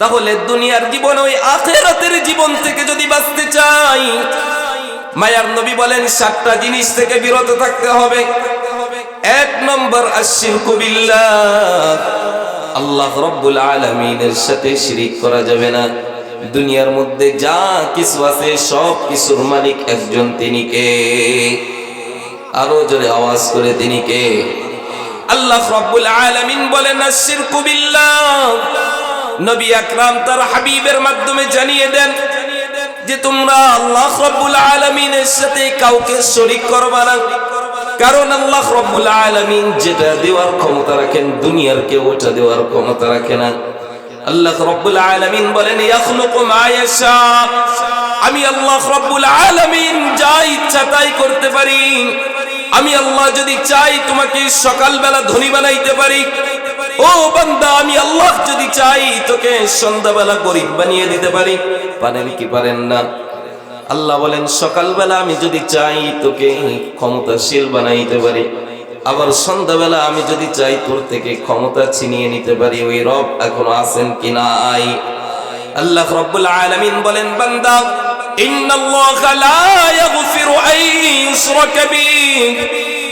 তাহলে দুনিয়ার জীবন ওই আখেরাতের জীবন থেকে যদি বাঁচতে চাই, মায়ার নবী বলেন, সাতটা জিনিস থেকে বিরত থাকতে হবে। এক নম্বর আশির কবিল্লাহ আল্লাহ রব্বুল আলমিনের সাথে শিরিক করা যাবে না। দুনিয়ার মধ্যে যা কিছু আছে, সব কিছুর মালিক একজন তিনি কে? আরও জোরে আওয়াজ করে তিনি কে? আল্লাহ রব্বুল আলামিন বলেন আশিরকু বিল্লাহ। নবী আকরাম তার হাবিবের মাধ্যমে জানিয়ে দেন যে তোমরা আল্লাহ রব্বুল আলামিনের সাথে কাউকে শরীক করবা না। কারণ আল্লাহ রব্বুল আলামিন যেটা দেওয়ার ক্ষমতা রাখেন, দুনিয়ার কেউ ওটা দেওয়ার ক্ষমতা রাখে না। আল্লাহ রব্বুল আলামিন বলেন আমি আল্লাহ রব্বুল আলমিন যা ইচ্ছা তাই করতে পারি। আমি আল্লাহ যদি চাই তোমাকে সকালবেলা ধনী বানাইতে পারি। ও বান্দা, আমি আল্লাহ যদি চাই তোকে সন্ধ্যাবেলা গরিব বানিয়ে দিতে পারি। পারেন কি পারেন না? আল্লাহ বলেন, সকালবেলা আমি যদি চাই তোকে ক্ষমতাশীল বানাইতে পারি। আবার সন্ধ্যাবেলা আমি যদি চাই তোর থেকে ক্ষমতা ছিনিয়ে নিতে পারি। ওই রব এখনও আছেন কি নাই? আল্লাহ রব্বুল আলামিন বলেন, বান্দা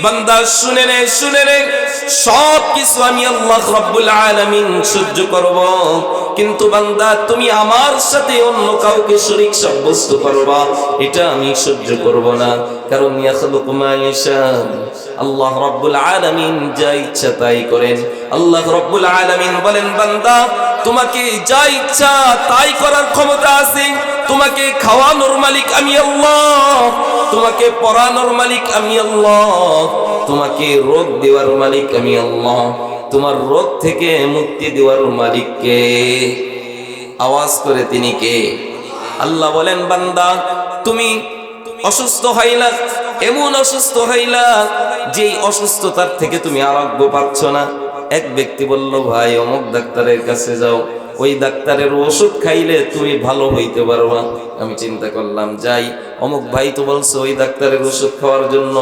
বান্দা, শুনে নে শুনে নে। সব কিছু আমি আল্লাহ আলামিন সহ্য করব। কিন্তু বান্দা, তুমি আমার সাথে অন্য কাউকে শরীক সাব্যস্ত করবা এটা আমি সহ্য করব না। কারণ ইয়াখলুকু মা ইয়াশা আল্লাহ রব্বুল আলামিন যা ইচ্ছা তাই করেন। আল্লাহ রব্বুল আলামিন বলেন, বান্দা, তোমাকে যা ইচ্ছা তাই করার ক্ষমতা আছে। তোমাকে খাওয়ানোর মালিক আমি আল্লাহ। তোমাকে পড়ানোর মালিক আমি আল্লাহ। তোমাকে রোগ দেওয়ার মালিক আমি আল্লাহ। তোমার রোগ থেকে মুক্তি দেওয়ার মালিক কে? আওয়াজ করে তিনি কে? আল্লাহ বলেন, বান্দা, তুমি অসুস্থ হইলা, এমন অসুস্থ হইলা যে অসুস্থতার থেকে তুমি আরোগ্য পাচ্ছ না। এক ব্যক্তি বলল, ভাই, অমুক ডাক্তারের কাছে যাও। ওই ডাক্তারের ওষুধ খাইলে তুমি ভালো হইতে পারবা আমি চিন্তা করলাম, যাই, অমুক ভাই তো বলছো ওই ডাক্তারের ওষুধ খাওয়ার জন্য।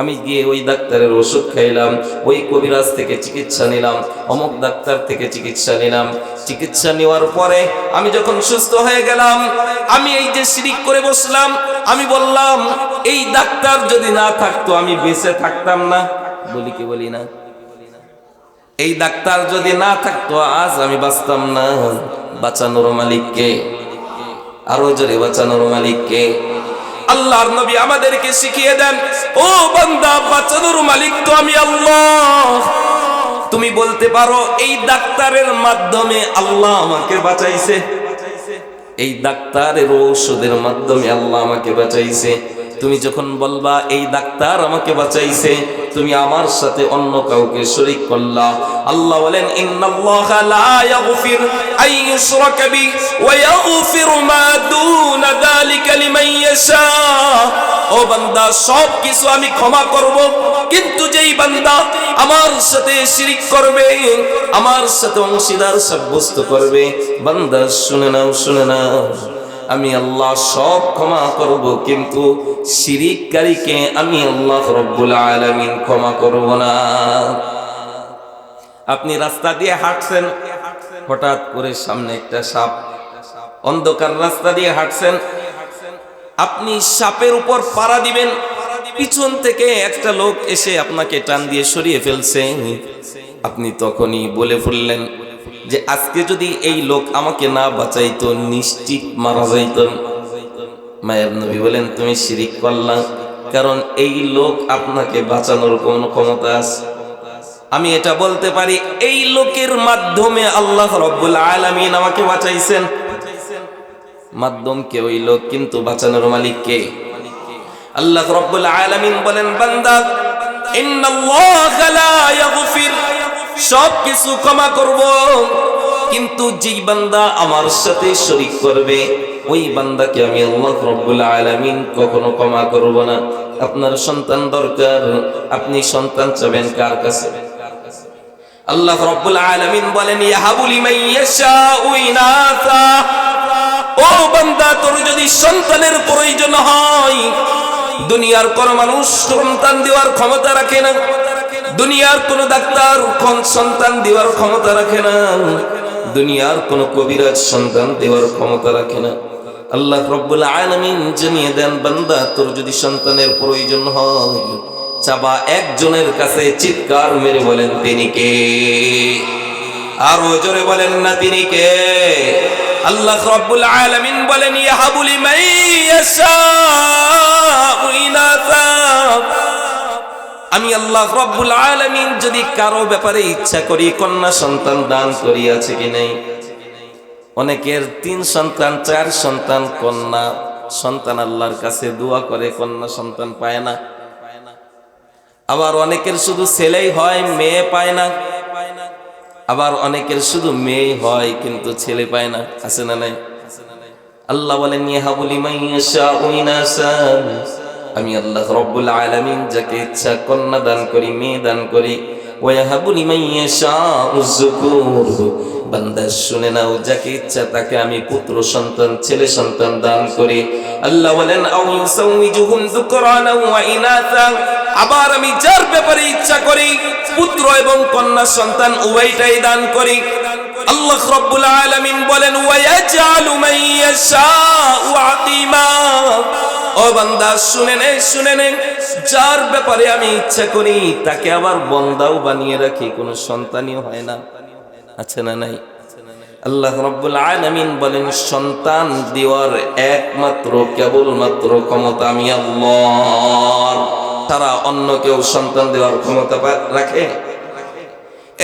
আমি গিয়ে ওই ডাক্তারের ওষুধ খাইলাম, ওই কবিরাজ থেকে চিকিৎসা নিলাম, অমুক ডাক্তার থেকে চিকিৎসা নিলাম। চিকিৎসা নেওয়ার পরে আমি যখন সুস্থ হয়ে গেলাম, আমি এই যে শিরিক করে বসলাম, আমি বললাম, এই ডাক্তার যদি না থাকতো আমি বেঁচে থাকতাম না। বলি কি বলি না? এই ডাক্তার যদি না থাকতো, আজ আমি বাঁচতাম না। বাঁচানোর মালিককে, আরও জোরে বাঁচানোর মালিককে। আল্লাহর নবী আমাদেরকে শিখিয়ে দেন, ও বান্দা, বাঁচানোর মালিক তো আমি আল্লাহ। তুমি বলতে পারো, এই ডাক্তারের মাধ্যমে আল্লাহ আমাকে বাঁচাইছে। এই ডাক্তারের ঔষধের মাধ্যমে আল্লাহ আমাকে বাঁচাইছে। তুমি যখন বলবা, এই ডাক্তার আমাকে বাঁচাইছে, তুমি আমার সাথে অন্য কাউকে শরীক করলা। আল্লাহ বলেন, ইন্নাল্লাহা লা ইয়াগফির আন ইউশরাকা বি ওয়া ইয়াগফিরু মা যালিকা লিমান ইয়াশা। ও বান্দা সব কিছু আমি ক্ষমা করব, কিন্তু যেই বান্দা আমার সাথে শিরিক করবে, আমার সাথে অংশীদার সাব্যস্ত করবে, বান্দা শুনে নাও শুনে নাও। আমি আল্লাহ সব ক্ষমা করব, কিন্তু শিরিককারীকে আমি আল্লাহ রব্বুল আলামিন ক্ষমা করব না। আপনি রাস্তা দিয়ে হাঁটছেন, হঠাৎ করে সামনে একটা সাপ, অন্ধকার রাস্তা দিয়ে হাঁটছেন, আপনি সাপের উপর পাড়া দিবেন, পিছন থেকে একটা লোক এসে আপনাকে টান দিয়ে সরিয়ে ফেলছে। আপনি তখনই বলে ফেললেন যে আজকে যদি এই লোক আমাকে না বাঁচাইতো, নিশ্চিত মারা যাইত। মায়ের নবী বলেন, তুমি শিরিক করলা, কারণ এই লোক আপনাকে বাঁচানোর কোন ক্ষমতা আছে। আমি এটা বলতে পারি, এই লোকের মাধ্যমে আল্লাহ রব্বুল আলামিন আমাকে বাঁচাইছেন। মাধ্যম কে ওই লোক, কিন্তু বাঁচানোর মালিক কে? আল্লাহ রব্বুল আলামিন বলেন, বান্দা, ইন্নাল্লাহা লা সব কিছু ক্ষমা করব। কিন্তু যেই বান্দা আমার সাথে শরীক করবে, ওই বান্দাকে আমি আল্লাহ রব্বুল আলামিন কখনো ক্ষমা করব না। আপনার সন্তান দরকার, আপনি সন্তান চাবেন কার কাছে? আল্লাহ রব্বুল আলামিন বলেন ইয়াহাবুলি মান ইয়াশাউ ইনাসা। ও বান্দা, তোর যদি সন্তানের প্রয়োজন হয়, দুনিয়ার কোন মানুষ সন্তান দেওয়ার ক্ষমতা রাখে না। দুনিয়ার কোন ডাক্তার সন্তান দেওয়ার ক্ষমতা রাখে না। দুনিয়ার কোন কবিরাজ সন্তান দেওয়ার ক্ষমতা রাখে না। আল্লাহ রব্বুল আলামিন জানিয়ে দেন, বান্দা, তোর যদি সন্তানের প্রয়োজন হয়, চাবা একজনের কাছে চিৎকার মেরে বলেন, তিনি কে? আরও জোরে বলেন, না, তিনি কে? আল্লাহ রব্বুল আলামিন বলেন ইয়াহাবুলি মাইয়াশাউ ইনাসা আমি আল্লাহ রব্বুল আলামিন যদি কারও ব্যাপারে ইচ্ছা করি, কন্যা সন্তান দান করিয়াছে কি নাই? অনেকের তিন সন্তান, চার সন্তান, কন্যা সন্তান আল্লাহর কাছে দোয়া করে, কন্যা সন্তান পায় না। আবার অনেকের শুধু ছেলেই হয়, মেয়ে পায় না। আবার অনেকের শুধু মেয়ে হয়, কিন্তু ছেলে পায় না। আছে না নাই? আল্লাহ বলেন ইয়াহাবুলি মাইয়াশা উইনাসান আমি আল্লাহ রব্বুল আলামিন যাকে ইচ্ছা কন্যা দান করি, মেয়ে দান করি ওয়াহাবুলি মাইয়াশা উযকুর বান্দা শুনে নাও, যাকে ইচ্ছা তাকে আমি পুত্র, সন্তান, ছেলে সন্তান দান করি। আল্লাহ বলেন আউ ইউসাউইজুহুম যুকরানা ওয়া ইনাসা। আবার আমি যার ব্যাপারে ইচ্ছা করি, পুত্র এবং কন্যা সন্তান উভয়টাই দান করি। আল্লাহ রব্বুল আলামিন বলেন, ওয়ায়াজআলু মান ইয়াশাউ আকিমা ও বান্দা, শুনে নে শুনে নে। যার ব্যাপারে আমি ইচ্ছা করি, তাকে আবার বন্দাও বানিয়ে রাখি, কোনো সন্তানই হয় না। আছে না নাই? আল্লাহ রব্বুল আলামিন বলেন, সন্তান দেওয়ার একমাত্র, কেবলমাত্র ক্ষমতা আমি আল্লাহ। তারা অন্য কেউ সন্তান দেওয়ার ক্ষমতা রাখে?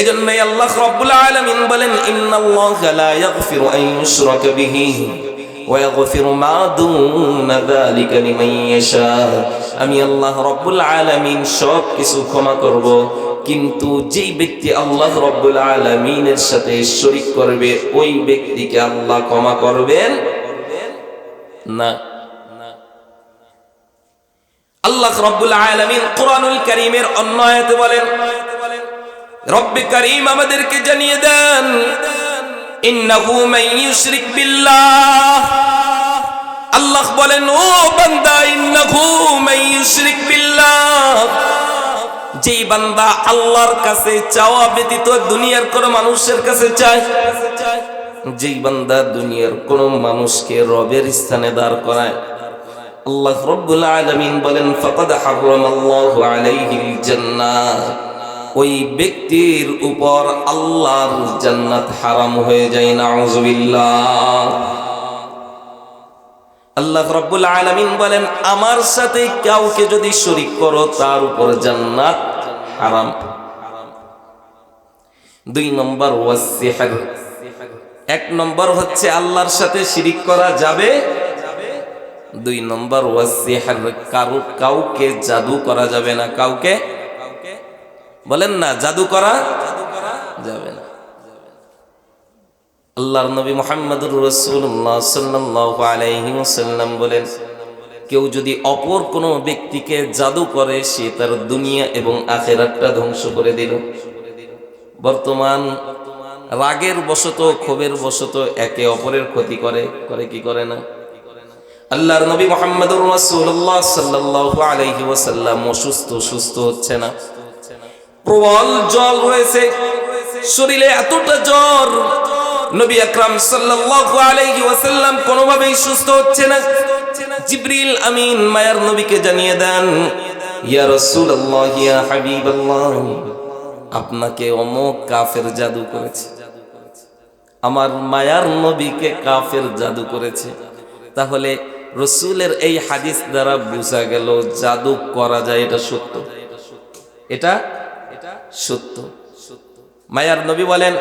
এজন্যই আল্লাহ রব্বুল আলামিন বলেন, ইন্নাল্লাহা লা ইয়াগফিরু আন ইউশরাকা বিহি ওয়া ইয়াগফিরু মা দুনা যালিকা লিমান ইয়াশা। আমি আল্লাহ রব্বুল আলামিন সব কিছু ক্ষমা করব, কিন্তু যেই ব্যক্তি আল্লাহ রব্বুল আলামিনের সাথে শরীক করবে, ওই ব্যক্তিকে আল্লাহ ক্ষমা করবেন না। আল্লাহ রব্বুল আলামিন কোরআনুল কারীমের অন্য আয়াতে বলেন রব্বে করিম আমাদেরকে জানিয়ে দেন, ইন্নাহু মান ইউশরিক বিল্লাহ। আল্লাহ বলেন, ও বান্দা, ইন্নাহু মান ইউশরিক বিল্লাহ। যেই বান্দা আল্লাহর কাছে চাওয়া ব্যতীত দুনিয়ার কোন মানুষের কাছে চায়, যেই বান্দা দুনিয়ার কোন মানুষকে রবের স্থানে দাঁড় করায়। আল্লাহ রব্বুল আলামিন বলেন, ফাকাদ হারামাল্লাহু আলাইহিল জান্নাহ ওই ব্যক্তির উপর আল্লাহর জান্নাত হারাম হয়ে যায়, নাউজুবিল্লাহ। আল্লাহ রাব্বুল আলামিন বলেন, আমার সাথে কাউকে যদি শরীক করো, তার উপর জান্নাত হারাম। দুই নম্বর এক নম্বর হচ্ছে, আল্লাহর সাথে শিরিক করা যাবে। দুই নম্বর ওয়াসিহর কারও, কাউকে জাদু করা যাবে না, কাউকে বলেন না, জাদু করা যাবে না। আল্লাহর নবী মোহাম্মদুর রসুল্লাহ সাল্লাহ আলাইহিসাল্লাম বলেন, কেউ যদি অপর কোনো ব্যক্তিকে জাদু করে, সে তার দুনিয়া এবং আখেরাতটা ধ্বংস করে দিল। বর্তমান রাগের বশত, ক্ষোভের বশত একে অপরের ক্ষতি করে করে কি করে না? আল্লাহর নবী মোহাম্মদুর রসুল্লাহ সাল্লাহ আলাইহি ওয়াসাল্লাম অসুস্থ, সুস্থ হচ্ছে না। প্রবল জল রয়েছে। শরীরে এতটা জ্বর, নবী আকরাম সাল্লাল্লাহু আলাইহি ওয়াসাল্লাম কোনোভাবেই সুস্থ হচ্ছে না। জিবরিল আমিন মায়ার নবীকে জানিয়ে দেন, ইয়া রাসূলুল্লাহ, ইয়া হাবিবাল্লাহ, আপনাকে অমুক কাফের জাদু করেছে। আমার মায়ার নবীকে কাফের জাদু করেছে। তাহলে রসুলের এই হাদিস দ্বারা বোঝা গেল, জাদু করা যায় এটা সত্য। এটা সত্য। মায়ার নবী বলেন,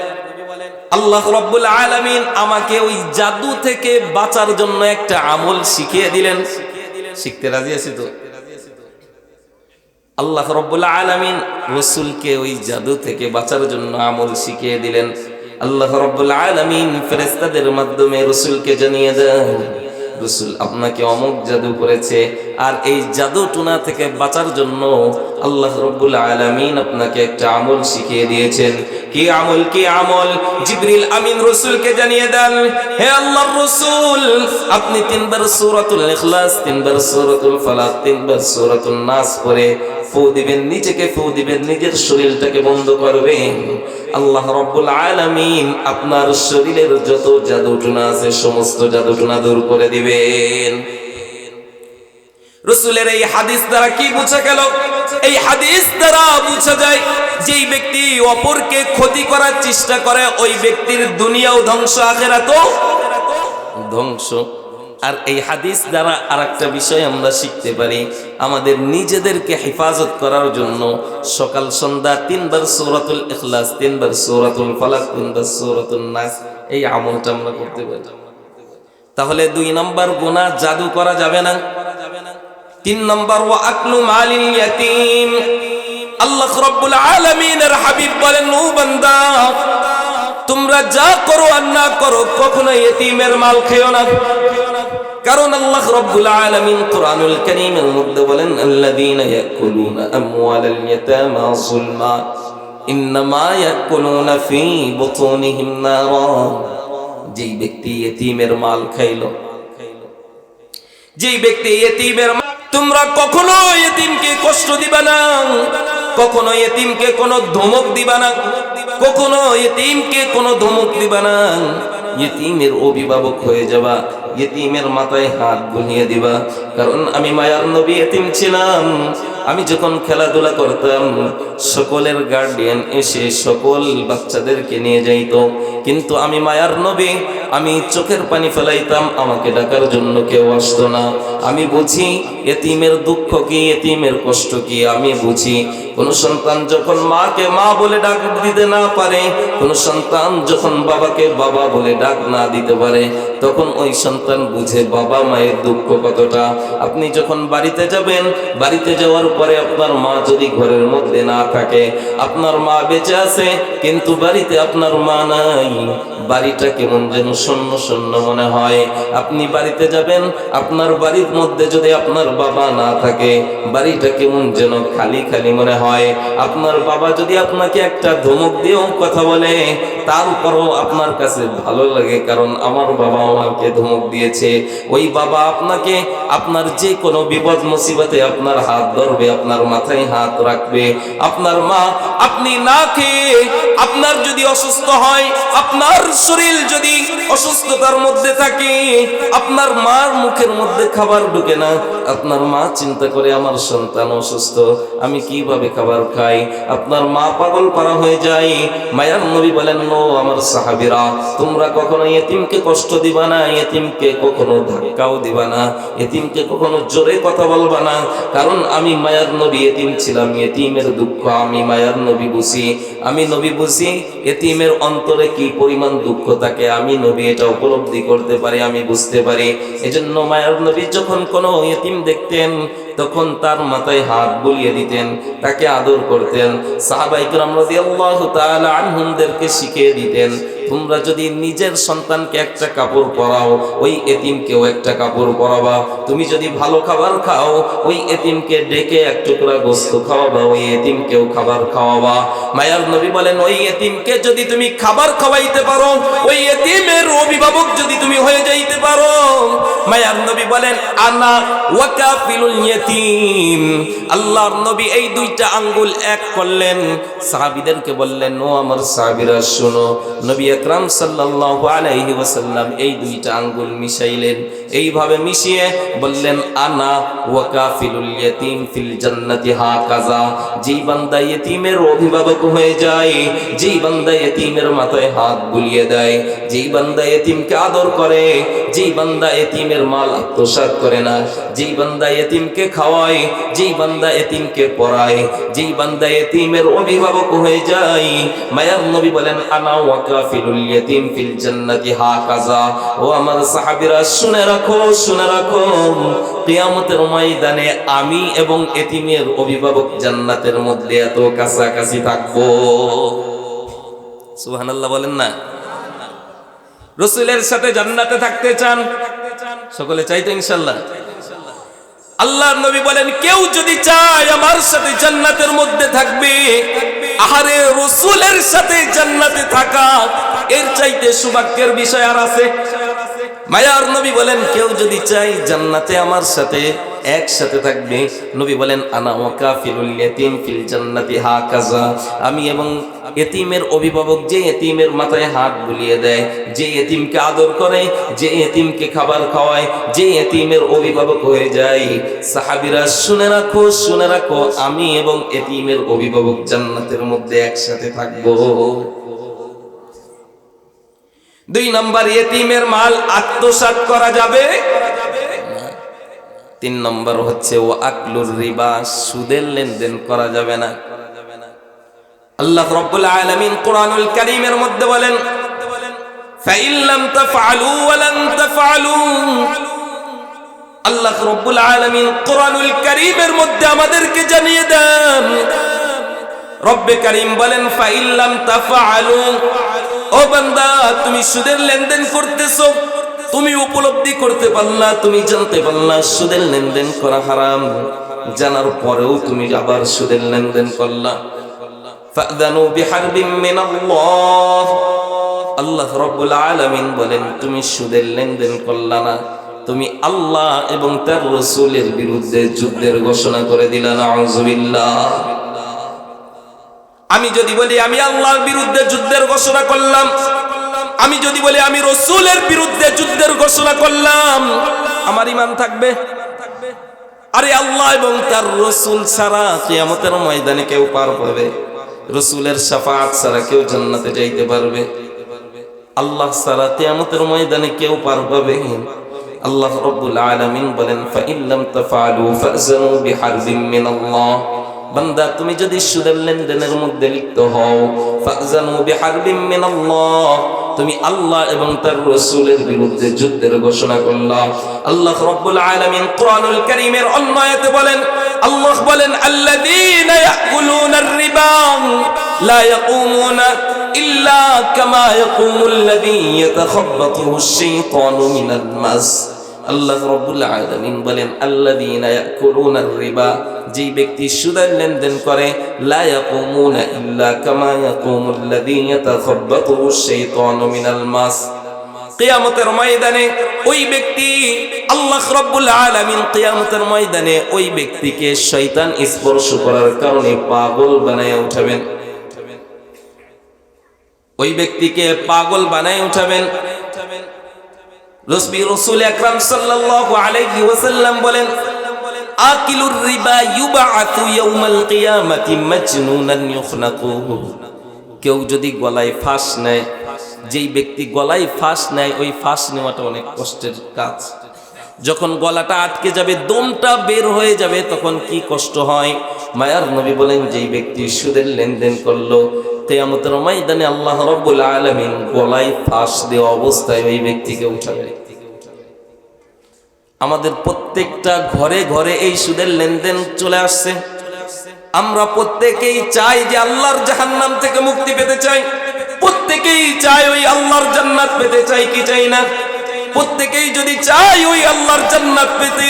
আল্লাহ রব্বুল আলামিন আমাকে ওই জাদু থেকে বাঁচার জন্য একটা আমল শিখিয়ে দিলেন। শিখতে রাজি আছি তো? আল্লাহ রব্বুল আলামিন রসুলকে ওই জাদু থেকে বাঁচার জন্য আমল শিখিয়ে দিলেন। আল্লাহ রব্বুল আলামিন ফেরেস্তাদের মাধ্যমে রসুলকে জানিয়ে দেন রসুল আপনাকে অমুক জাদু করেছে, আর এই জাদু টুনা থেকে বাঁচার জন্য আল্লাহ রব্বুল আলামিন আপনাকে একটা আমল শিখিয়ে দিয়েছেন। কি আমল কি আমল? জিবরিল আমিন রসুলকে জানিয়ে দেন, হে আল্লাহ রসুল, আপনি তিনবার সূরাতুল ইখলাস, তিনবার সূরাতুল ফালাক, তিনবার সূরাতুল নাস পড়ে ফু দিবেন, নিজেকে ফু দিবেন, নিজের শরীরটাকে বন্ধ করবেন। আল্লাহ রব্বুল আলামিন আপনার শরীরের যত জাদুটনা আছে, সমস্ত জাদুটনা দূর করে দিবেন। রসুলের এই হাদিস দ্বারা কি বোঝা গেল? এই হাদিস দ্বারা বোঝা যায়, যেই ব্যক্তি অপরকে ক্ষতি করার চেষ্টা করে, ওই ব্যক্তির দুনিয়াও ধ্বংস, আখেরাতও ধ্বংস। আর এই হাদিস দ্বারা আর একটা বিষয় আমরা শিখতে পারি, আমাদের নিজেদেরকে হেফাজত করার জন্য সকাল, সন্ধ্যা, তিনবার সৌরাতুল ইখলাস, তিনবার সৌরাতুল ফালাক, তিনবার সৌরাতুল নাস, এই আমলটা আমরা করতে পারি। তাহলে দুই নম্বর গুনাহ জাদু করা যাবে না? তিন নম্বর, ওয়া আকলু ইয়াতীম। আল্লাহ রাব্বুল আলামিনের হাবিব বলেন, ও বান্দা তোমরা যা করো আর না করো কখনো ইয়েতিমের মাল খেও না। কারণ আল্লাহ রাব্বুল আলামিন কোরআনুল কারীমের মধ্যে বলেন, আল্লাযীনা ইয়াকুলুনা আমওয়ালাল ইয়াতামা যুলমা, ইন্নামা ইয়াকুলুনা ফি বুতুনিহিম নারা। যেই ব্যক্তি ইয়েতিমের মাল খাইলো, যেই ব্যক্তি ইয়েতিমের মা- তোমরা কখনো ইয়েতিমকে কষ্ট দিবা না কখনো ইয়েতিমকে কোনো ধমক দিবা না। কখনো ইতিমকে কোনো ধমক দিবা না। ইতিমের অভিভাবক হয়ে যাবা ইতিমের মাথায় হাত গুনিয়ে দিবা। কারণ আমি মায়ার নবী এতিম ছিলাম। আমি যখন খেলাধুলা করতাম, সকলের গার্ডিয়ান এসে সকল বাচ্চাদেরকে নিয়ে যাইত। কিন্তু আমি মায়ার নবী আমি চোখের পানি ফেলাইতাম, আমাকে ডাকার জন্য কেউ আসতো না। আমি বুঝি এতিমের দুঃখ কি, এতিমের কষ্ট কি, আমি বুঝি কোন সন্তান যখন মাকে মা বলে ডাক দিতে না পারে, কোন সন্তান যখন বাবাকে বাবা বলে ডাক না দিতে পারে, তখন ওই সন্তান বুঝে বাবা মায়ের দুঃখ কতটা। আপনি যখন বাড়িতে যাবেন, বাড়িতে যাওয়ার পরে আপনার মা যদি ঘরের মধ্যে না থাকে, আপনার মা বেঁচে আছে, কিন্তু বাড়িতে আপনার মা নাই, বাড়িটা কেমন যেন শূন্য শূন্য মনে হয়। আপনি বাড়িতে যাবেন, আপনার বাড়ির মধ্যে যদি আপনার বাবা না থাকে, বাড়িটা কেমন যেন খালি খালি মনে হয়। আপনার বাবা যদি আপনাকে একটা ধমক দিয়েও কথা বলে, তারপরও আপনার কাছে ভালো লাগে, কারণ আমার বাবা আমাকে ধমক দিয়েছে। ওই বাবা আপনাকে আপনার যে কোনো বিপদ মুসিবতে আপনার হাত ধরবে, আপনার মাথায় হাত রাখবে। আপনার মা আপনি না খেয়ে আপনার যদি অসুস্থ হয়, আপনার শরীর যদি অসুস্থতার মধ্যে থাকে, আপনার মার মুখের মধ্যে খাবার ঢুকে না। আপনার মা চিন্তা করে, আমার সন্তান অসুস্থ, আমি কীভাবে খাবার খাই? আপনার মা পাগল পারা হয়ে যায়। মায়ার নবী বলেন, নো, আমার সাহাবিরা, তোমরা কখনো এতিমকে কষ্ট দিবা না, এতিমকে কখনো ধাক্কাও দিবা না, এতিমকে কখনো জোরে কথা বলবা না। কারণ আমি মায়ার নবী এতিম ছিলাম, এতিমের দুঃখ আমি মায়ার নবী বুঝি। আমি নবী বুঝি, এতিমের অন্তরে কি পরিমাণ দুঃখ থাকে, আমি নবী এটা উপলব্ধি করতে পারে আমি বুঝতে পারি। এজন্য মায়ের নবী যখন কোনো ইতিম দেখতেন তখন তার মাথায় হাত বুলিয়ে দিতেন, তাকে আদর করতেন। সাহাবাইকরাম রাদিয়াল্লাহু তাআলা আনহুমদেরকে শিখিয়ে দিতেন, তোমরা যদি নিজের সন্তানকে একটা কাপড় পরাও, ওই এতিমকেও একটা কাপড় পরাবা। তুমি যদি ভালো খাবার খাও, ওই এতিমকে ডেকে এক টুকরা গোস্ত খাওয়াবা, ওই এতিমকেও খাবার খাওয়াবা। মায়ার নবী বলেন, ওই এতিমকে যদি তুমি খাবার খাওয়াইতে পারো, ওই এতিমের অভিভাবক যদি তুমি হয়ে যাইতে পারো। মায়ার নবী বলেন, আনা ওয়াকাফিলুল ইয়েতিম আল্লাহর নবী এই দুইটা আঙ্গুল এক করলেন। সাহাবীদেরকে বললেন, ও আমার সাহাবীরা, শুনো, নবী আকরাম সাল্লাল্লাহু আলাইহি ওয়াসাল্লাম এই দুইটা আঙ্গুল মিশাইলেন। এইভাবে মিশিয়ে বললেন, আনা ওয়াকাফিলুল ইয়েতিম ফিল জান্নাতি হাকাজা যেই বান্দা ইয়েতিমের অভিভাবক হয়ে যায়, যেই বান্দা ইয়েতিমের মাথায় হাত বুলিয়ে দেয়, যেই বান্দা ইয়েতিমকে আদর করে, যেই বান্দা এতিমের মাল আত্মসাৎ করে না, যেই বান্দা এতিমকে খাওয়ায়, যেই বান্দা এতিমকে পড়ায়, যেই বান্দা এতিমের অভিভাবক হয়ে যায়। মায়ার নবী বলেন, আনা ফিল জান্নাতি ও আমার সাহাবীরা, শুনে রাখো শুনে রাখো, কিয়ামতের ময়দানে আমি এবং এতিমের অভিভাবক জান্নাতের মধ্যে এত কাছাকাছি থাকব। সুবহানাল্লাহ বলেন না। রসুলের সাথে জান্নাতে থাকতে চান? সকলে চাইতো ইনশাল্লাহ। আল্লাহর নবী বলেন, কেউ যদি চায় আমার সাথে জান্নাতের মধ্যে থাকবে, আহারে রসুলের সাথে জান্নাতে থাকা, এর চাইতে সুভাগ্যের বিষয় আর আছে। মায়ার নবী বলেন, কেউ যদি চাই জান্নাতে আমার সাথে একসাথে থাকবে। নবী বলেন, আনা ওয়াকা ফিলুল ইয়াতিম ফিল জান্নাতি হাকাজা। আমি এবং এতিমের অভিভাবক যে এতিমের মাথায় হাত বুলিয়ে দেয়, যে এতিমকে আদর করে, যে এতিমকে খাবার খাওয়ায়, যে এতিমের অভিভাবক হয়ে যায়। সাহাবিরা, শুনে রাখো শুনে রাখো, আমি এবং এতিমের অভিভাবক জান্নাতের মধ্যে একসাথে থাকব। দুই নম্বর এতিমের মাল আত্মসাৎ করা যাবে তিন নম্বর হচ্ছে ও আকলুর রিবা সুদের লেনদেন করা যাবে না আল্লাহ রব্বুল আলামিন কোরআনুল কারীমের মধ্যে বলেন فإن لم تفعلوا ولن تفعلوا আল্লাহ রব্বুল আলামিন কোরআনুল কারীমের মধ্যে আমাদেরকে জানিয়ে দেন রব্বে কারীম বলেন, ফাইল্লাম তাফআলু। ও বান্দা, তুমি সুদের লেনদেন করতেছো। তুমি উপলব্ধি করতে পারলা, তুমি জানতে পারলা, সুদের লেনদেন করা হারাম। জানার পরেও তুমি আবার সুদের লেনদেন করলা। ফাদানু বিহারবিম মিনাল্লাহ। আল্লাহ রব্বুল আলামিন বলেন, তুমি সুদের লেনদেন করলা না। তুমি আল্লাহ এবং তার রসুলের বিরুদ্ধে যুদ্ধের ঘোষণা করে দিলা, নাউজুবিল্লাহ। আমি যদি বলি, আমি আল্লাহর বিরুদ্ধে যুদ্ধের ঘোষণা করলাম। আমি যদি বলি, আমি রসুলের বিরুদ্ধে যুদ্ধের ঘোষণা করলাম। আমার ইমান থাকবে? আরে আল্লাহ এবং তার রসুল ছাড়া কিয়ামতের ময়দানে কেউ পার পাবে রসুলের সাফাত ছাড়া কেউ জান্নাতে যাইতে পারবে। আল্লাহ ছাড়া কিয়ামতের ময়দানে কেউ পার পাবে আল্লাহ রব্বুল আলামিন বলেন ফাইল্লাম বিহারবিম মিনাল্লাহ। বান্দা, তুমি যদি সুদের লেনদেনের মধ্যে লিপ্ত হও, ফাজানু বিহারবিম মিনাল্লাহ, তুমি আল্লাহ এবং তার রাসূলের বিরুদ্ধে যুদ্ধের ঘোষণা করলা। আল্লাহ রাব্বুল আলামিন কোরআনুল কারীমের অন্য আয়াতে বলেন, আল্লাহ বলেন, আল্লাযীনা ইয়াকুলুনা আর-রিবা লা ইয়াকুমুনা ইল্লা কামা ইয়াকুমুল লাযী ইয়াতাখাব্বাতুহু আশ-শাইতানু মিনাল মাস আল্লাহ রব্বুল আলামিন বলেন আল্লাযীনা ইয়াকুলুনার রিবা যে ব্যক্তি সুদের লেনদেন করে কিয়ামতের ময়দানে ওই ব্যক্তি, আল্লাহ রাব্বুল আলামিন কিয়ামতের ময়দানে ওই ব্যক্তিকে শয়তান স্পর্শ করার কারণে পাগল বানায় উঠাবেন। ওই ব্যক্তিকে পাগল বানায় উঠাবেন। রসবি রসুল আকরাম সাল্লাল্লাহু আলাইহি ওয়াসাল্লাম বলেন আকিলুর রিবা ইউবাআতু ইয়াউমাল কিয়ামাতি মাজনুনান ইউখনাকুহু। কেউ যদি গলায় ফাঁস নেয়, যেই ব্যক্তি গলায় ফাঁস নেয়, ওই ফাঁস নেওয়াটা অনেক কষ্টের কাজ। যখন গলাটা আটকে যাবে, দমটা বের হয়ে যাবে, তখন কি কষ্ট হয়? মায়ার নবী বলেন, যেই ব্যক্তি সুদের লেনদেন করল, কেয়ামতের ময়দানে আল্লাহ রব্বুল আলমিন গলায় ফাঁস দেওয়া অবস্থায় ওই ব্যক্তিকে উঠাবে। আমাদের প্রত্যেকটা ঘরে ঘরে এই সুদের লেনদেন চলে আসছে। আমরা প্রত্যেকেই চাই যে আল্লাহর জাহান্নাম থেকে মুক্তি পেতে চাই। প্রত্যেকেই চাই ওই আল্লাহর জান্নাত পেতে চাই কি চাই না? প্রত্যেকেই যদি চাই ওই আল্লাহর জান্নাত পেতে,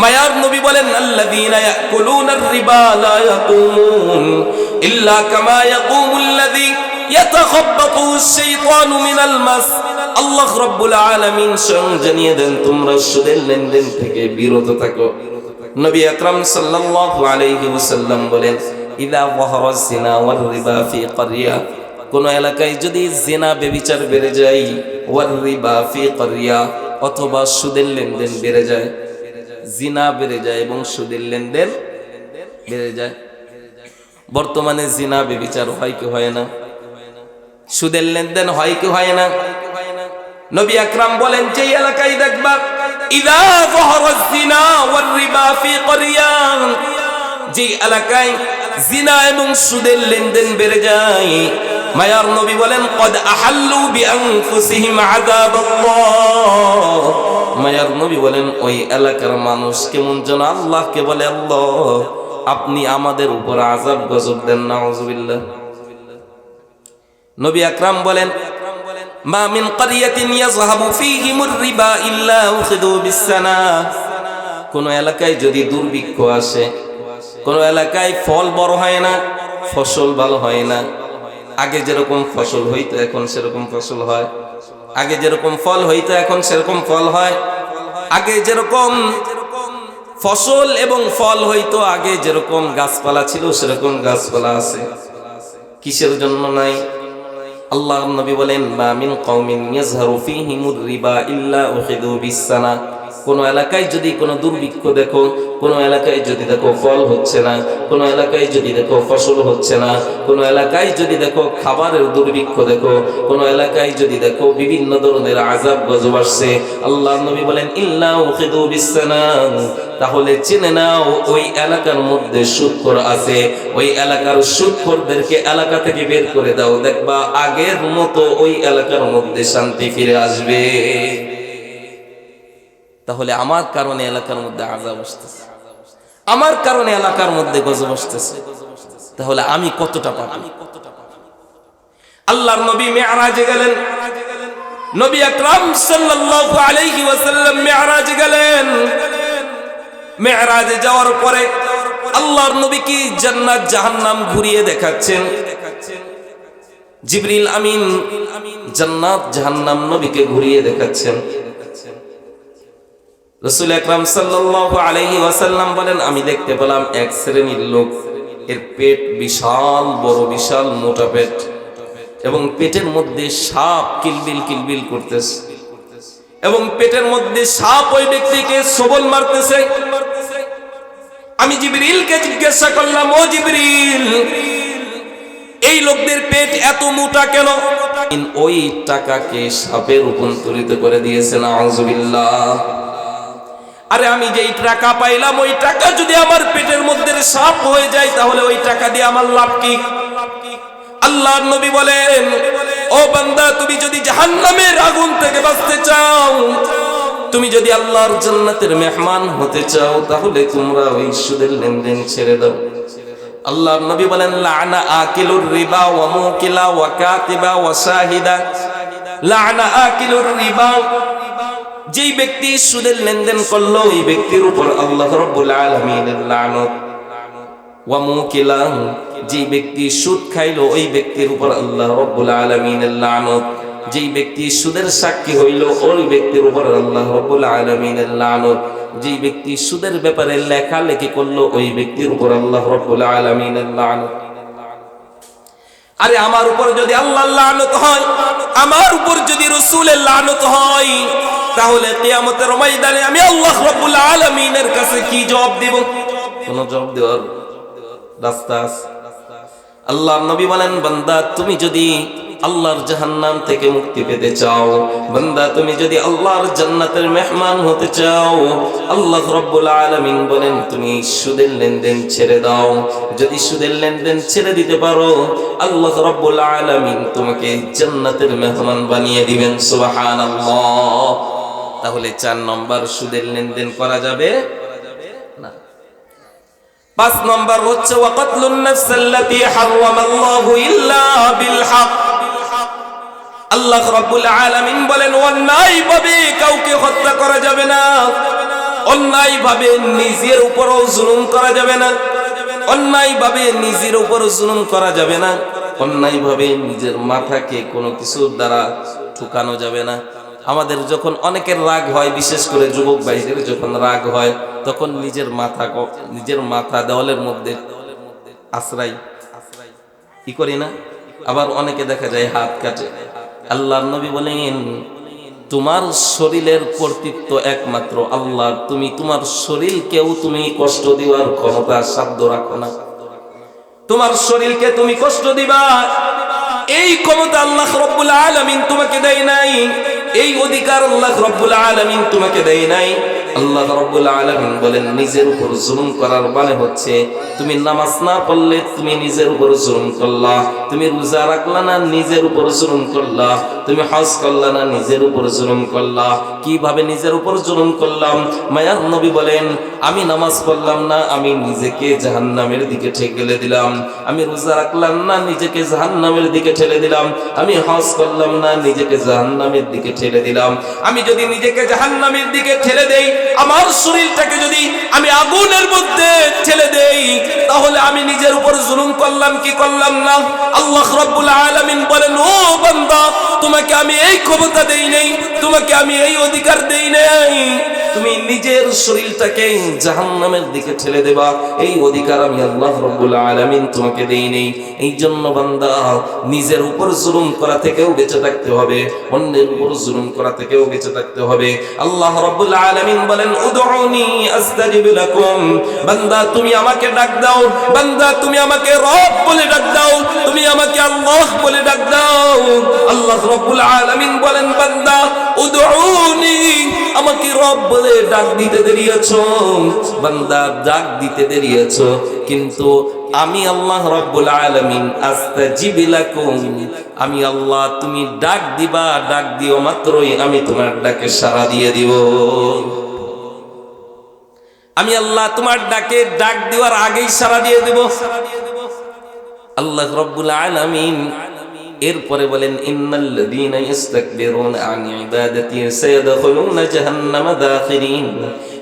মায়ার নবী বলেন, আল্লাযীনা ইয়াকুলুনার রিবা লা ইয়াকুমুন ইল্লা কামা ইয়াকুমুল সুদের লেনদেন থেকে বিরত থাকো। বলেন জিনা কোন এলাকায় যদি জিনা বেবিচার বেড়ে যায় অথবা সুদের লেনদেন বেড়ে যায় জিনা বেড়ে যায় এবং সুদের লেনদেন বেড়ে যায়। বর্তমানে জিনা বেবিচার হয় কি হয় না? সুদের লেনদেন হয় কি হয় না? নবী আকরাম বলেন যে এলাকায় দেখবা যে এলাকায় জিনা এবং সুদের লেনদেন বেড়ে যায়, মায়ার নবী বলেন মায়ার নবী বলেন, ওই এলাকার মানুষ কেমন যেন আল্লাহকে বলে, আল্লাহ, আপনি আমাদের উপর আযাব গজব দেন, নাউজুবিল্লাহ। নবী আকরাম বলেন, মা মিন ক্বরিয়াতিন ইয়াযহাবু ফীহিমুর রিবা ইল্লা উখিদু বিসসানা। কোন এলাকায় যদি দুর্ভিক্ষ আসে, কোন এলাকায় ফল বড় হয় না, ফসল ভালো হয় না। আগে যেরকম ফসল হইতো, এখন সেরকম ফসল হয়। আগে যেরকম ফল হইতো, এখন সেরকম ফল হয়। আগে যেরকম ফসল এবং ফল হইতো, আগে যেরকম গাছপালা ছিল, সেরকম গাছপালা আছে। কিসের জন্য নাই? আল্লাহ নবী বলেন মা মিন কওমিন ইয়াজহারু ফীহিমুর রিবা ইল্লা উখিদু বিসানা কোন এলাকায় যদি কোনো দুর্ভিক্ষ দেখো, কোন এলাকায় যদি দেখো ফল হচ্ছে না, কোন এলাকায় যদি দেখো ফসল হচ্ছে না, কোন এলাকায় যদি দেখো খাবারের দুর্ভিক্ষ দেখো, কোন এলাকায় যদি দেখো বিভিন্ন ধরনের আজাব গজব আসছে আল্লাহ নবী বলেন, ইল্লা তাহলে চিনে নাও, ওই এলাকার মধ্যে সুৎখর আছে, ওই এলাকার সুৎখরদেরকে এলাকা থেকে বের করে দাও, দেখবা আগের মতো ওই এলাকার মধ্যে শান্তি ফিরে আসবে। তাহলে আমার কারণে এলাকার মধ্যে আজাব আসতেছে। আমার কারণে এলাকার মধ্যে গজব আসতেছে। তাহলে আমি কতটা পাবো আল্লাহর নবী মেয়ারাজে গেলেন। নবী আকরাম সাল্লাল্লাহু আলাইহি ওয়াসাল্লাম মেয়ারাজে গেলেন। মেয়ারাজে যাওয়ার পরে আল্লাহর নবী কি জান্নাত, জাহান্নাম ঘুরিয়ে দেখাচ্ছেন? জিবরিল আমিন জান্নাত, জাহান্নাম নবীকে ঘুরিয়ে দেখাচ্ছেন। রসুল আকরাম সাল্লাল্লাহু আলাইহি ওয়াসাল্লাম বলেন, আমি দেখতে পেলাম এক শ্রেণির লোক। এর পেট বিশাল, বড় বিশাল, মোটা পেট। এবং পেটের মধ্যে সাপ কিলবিল কিলবিল করতেছে। এবং পেটের মধ্যে সাপ ওই ব্যক্তিকে সবল মারতেছে। আমি জিবরিলকে জিজ্ঞাসা করলাম, ও জিবরিল, এই লোকদের পেট এত মোটা কেন? ওই টাকাকে সাপে রূপান্তরিত করে দিয়েছেন আউযুবিল্লাহ আরে আমি যেই টাকা পাইলাম, ওই টাকা যদি আমার পেটের মধ্যে সাপ হয়ে যায়, তাহলে ওই টাকা দিয়ে আমার লাভ কি? আল্লাহ নবী বলেন, ও বান্দা, তুমি যদি জাহান্নামের আগুন থেকে বাঁচতে চাও, তুমি যদি আল্লাহর জান্নাতের মেহমান হতে চাও, তাহলে তোমরা ওই সুদের লেনদেন ছেড়ে দাও। আল্লাহ নবী বলেন, লানা আকিলুর রিবা ওয়া মুকিলা ওয়া কাতিবা ওয়া শাহিদা লানা আকিলুর রিবা যেই ব্যক্তি সুদের লেনদেন করল ওই ব্যক্তির উপর আল্লাহ রব্বুল আলামিনের লানত। ওয়া মুকিলা যেই ব্যক্তি সুদ খাইলো, ওই ব্যক্তির উপর আল্লাহ রব্বুল আলামিনের লানত। যেই ব্যক্তি সুদের সাক্ষী হইল, ওই ব্যক্তির উপর আল্লাহ রব্বুল আলামিনের লানত। যেই ব্যক্তি সুদের ব্যাপারে লেখালেখি করল, ওই ব্যক্তির উপর আল্লাহ রব্বুল আলামিনের লানত। আরে আমার উপর যদি আল্লাহ লানত হয়, আমার উপর যদি রসুলের লানত হয়, তাহলে কেয়ামতের ময়দানে আমি আল্লাহ রাব্বুল আলামিনের কাছে কি জবাব দেব? কোন জবাব দেওয়ার রাস্তা আছে? আল্লাহ নবী বলেন, বান্দা, তুমি যদি আল্লাহর জাহান্নাম থেকে মুক্তি পেতে চাও, বান্দা, তুমি যদি আল্লাহর জান্নাতের মেহমান হতে চাও, আল্লাহ রব্বুল আলামিন বলেন, তুমি সুদের লেনদেন ছেড়ে দাও। যদি সুদের লেনদেন ছেড়ে দিতে পারো, আল্লাহ রব্বুল আলামিন তোমাকে জান্নাতের মেহমান বানিয়ে দিবেন। সুবহানাল্লাহ। তাহলে চার নম্বর সুদের লেনদেন করা যাবে পাঁচ নম্বর হচ্ছে আল্লাহ রাব্বুল আলামিন বলেন অন্যায় ভাবে কাউকে হত্যা করা যাবে না। অন্যায় ভাবে নিজের উপরও জুলুম করা যাবে না। অন্যায় ভাবে নিজের উপরও জুলুম করা যাবে না। অন্যায় ভাবে নিজের মাথাকে কোনো কিছুর দ্বারা ঠুকানো যাবে না। আমাদের যখন অনেকের রাগ হয়, বিশেষ করে যুবক ভাইদের যখন রাগ হয়, তখন নিজের মাথা নিজের মাথা দেওয়ালের মধ্যে আশ্রাই কি করি না? আবার অনেকে দেখা যায় হাত কাটে। আল্লাহ নবী বলেন, তোমার শরীরের কর্তৃত্ব একমাত্র আল্লাহ। তুমি তোমার শরীরকেও তুমি কষ্ট দেওয়ার ক্ষমতা সাধ্য রাখো না। তোমার শরীরকে তুমি কষ্ট দিবা। এই ক্ষমতা আল্লাহ রব্বুল আলামিন তোমাকে দেয় নাই। এই অধিকার আল্লাহ রব্বুল আলমিন তোমাকে দেয় নাই। আল্লাহ রব্বুল আলামিন বলেন, নিজের উপর জুলুম করার মানে হচ্ছে তুমি নামাজ না পড়লে তুমি নিজের উপর জুলুম করলা, তুমি রোজা রাখলা না নিজের উপর জুলুম করলা, তুমি হজ করলা না নিজের উপর জুলুম করলা, কীভাবে নিজের উপর জুলুম করলাম? মায়ার নবী বলেন, আমি নামাজ পড়লাম না, আমি নিজেকে জাহান্নামের দিকে ঠেলে দিলাম, আমি রোজা রাখলাম না, নিজেকে জাহান্নামের দিকে ঠেলে দিলাম, আমি হজ করলাম না, নিজেকে জাহান্নামের দিকে ঠেলে দিলাম, আমি যদি নিজেকে জাহান্নামের দিকে ঠেলে দেই আমার শরীরটাকে যদি আমি আগুনের মধ্যে ঠেলে দেই, তাহলে আমি নিজের উপর জুলুম করলাম, কি করলাম না? আল্লাহ রব্বুল আলামিন বলেন, ও বান্দা, তোমাকে আমি এই ক্ষমতা দেই নাই, তোমাকে আমি এই অধিকার দেই নাই। তুমি নিজের শরীরটাকে জাহান্নামের দিকে ঠেলে দেবা। এই অধিকার আমি আল্লাহ রব্বুল আলামিন তোমাকে দেই নেই। এই জন্য বান্দা, নিজের উপর জুলুম করা থেকেও বেঁচে থাকতে হবে, অন্যের উপর জুলুম করা থেকেও বেঁচে থাকতে হবে। আল্লাহ রব্বুল আলামিন বলেন, উদউনি আস্তাজিব লাকুম। বান্দা, তুমি আমাকে ডাক দাও। বান্দা, তুমি আমাকে রব বলে ডাক দাও। তুমি আমাকে আল্লাহ বলে ডাক দাও। আল্লাহ রব্বুল আলামিন বলেন, বান্দা, উদউনি আমাকে রব বলে ডাক দিতে দেরিয়েছো, বান্দা ডাক দিতে দেরিয়েছো, কিন্তু আমি আল্লাহ রব্বুল আলামিন আস্তাজিব লাকুম। আমি আল্লাহ, তুমি ডাক দিবা, ডাক দিও মাত্রই আমি তোমার ডাকে সাড়া দিয়ে দিব। আমি আল্লাহ, তোমার ডাকে ডাক দেওয়ার আগেই সাড়া দিয়ে দেব। আল্লাহ রব্বুল আলামিন এরপরে বলেন ইন্নাল্লাযীনা ইস্তাকবিরুনা আন ইবাদাতি সায়াদখুলুনা জাহান্নামা দাখিরিন।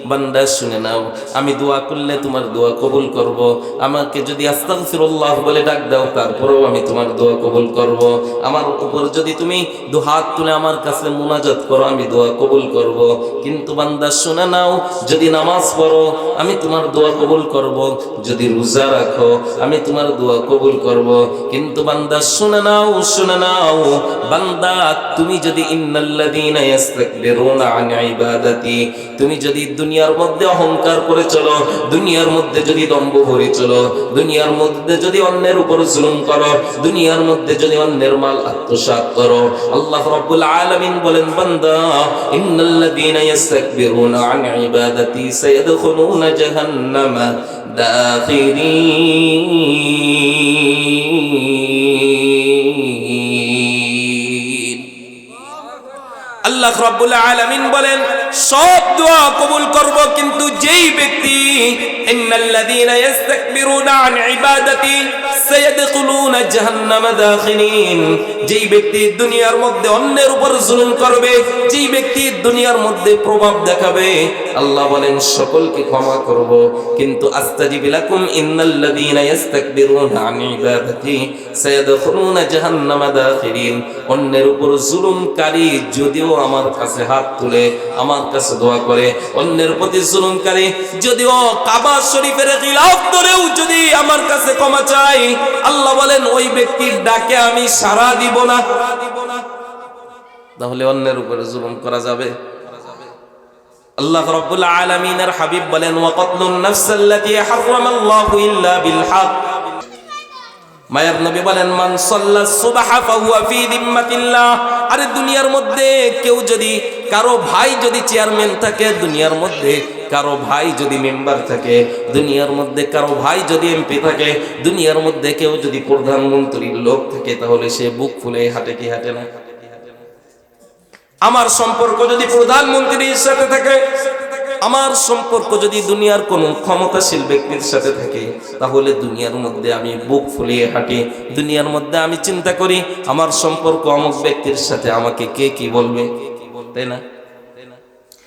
বান্দা, শুনে নাও। আমি দোয়া করলে তোমার দোয়া কবুল করব। আমাকে যদি আস্তাগফিরুল্লাহ বলে ডাক দাও, তারপরেও আমি তোমার দোয়া কবুল করব। আমার উপর যদি তুমি দু হাত তুলে আমার কাছে মুনাজাত করো, আমি দোয়া কবুল করব। কিন্তু বান্দা, শুনে নাও, যদি নামাজ পড়ো, আমি তোমার দোয়া কবুল করব। যদি রোজা রাখো, আমি তোমার দোয়া কবুল করব। কিন্তু বান্দা, শুনে নাও শুনে নাও। বান্দা, তুমি যদি ইন্নাল্লাযীনা ইস্তাকবিরুনা আন ইবাদাতি, তুমি যদি দুনিয়ার মধ্যে অহংকার করে চলো, দুনিয়ার মধ্যে যদি দম্ভ ভরে চলো, দুনিয়ার মধ্যে যদি অন্যের উপর জুলুম করো, দুনিয়ার মধ্যে যদি অন্যের মাল আত্মসাৎ করো। আল্লাহ রাব্বুল আলামিন বলেন, বান্দা, ইন্নাল্লাযীনা ইস্তাকবিরুনা আন ইবাদাতি সায়াদখুলুনা জাহান্নামা দাখিরিন। আল্লাহ রাব্বুল আলামিন বলেন সব দোয়া কবুল করব, কিন্তু যেই ব্যক্তি ইন্নাল্লাযীনা ইস্তাকবিরুনা আন ইবাদাতি সায়াদখুলুনা জাহান্নামা যেই ব্যক্তি দুনিয়ার মধ্যে অন্যের উপর জুলুম করবে, যেই ব্যক্তি দুনিয়ার মধ্যে প্রভাব দেখাবে, আল্লাহ বলেন, সকলকে ক্ষমা করব। কিন্তু আস্তাজিব ইন্নাল্লাযীনা ইস্তাকবিরুনা আন ইবাদাতি সায়াদখুলুনা অন্যের উপর জুলুমকারী যদিও আমার কাছে হাত তুলে, আমার কাছে দোয়া করে, অন্যের প্রতি জুলুমকারী, যদিও কাবা শরীফের খিলাফ ধরেও যদি আমার কাছে ক্ষমা চাই আল্লাহ বলেন, ওই ব্যক্তির ডাকে আমি সাড়া দিব না। তাহলে অন্যের উপরে জুলুম করা যাবে। আল্লাহ রাব্বুল আলামিনের হাবিব বলেন, ওয়া কতলুন নাফসাল্লাতী হারামাল্লাহু ইল্লা বিল হক। মায়ার নবী বলেন, মান সাল্লা সুবহা ফাহুয়া ফি আরে দুনিয়ার মধ্যে কেউ যদি, কারও ভাই যদি চেয়ারম্যান থাকে, দুনিয়ার মধ্যে কারও ভাই যদি মেম্বার থাকে, দুনিয়ার মধ্যে কারও ভাই যদি এমপি থাকে, দুনিয়ার মধ্যে কেউ যদি প্রধানমন্ত্রীর লোক থাকে, তাহলে সে বুক ফুলে হাঁটে কি হাঁটে না? আমার সম্পর্ক যদি প্রধানমন্ত্রীর সাথে থাকে আমার সম্পর্ক যদি দুনিয়ার কোনো ক্ষমতাশীল ব্যক্তির সাথে থাকে, তাহলে দুনিয়ার মধ্যে আমি বুক ফুলিয়ে হাঁটি, দুনিয়ার মধ্যে আমি চিন্তা করি, আমার সম্পর্ক অমুক ব্যক্তির সাথে আমাকে কে কি বলবে? তাই না?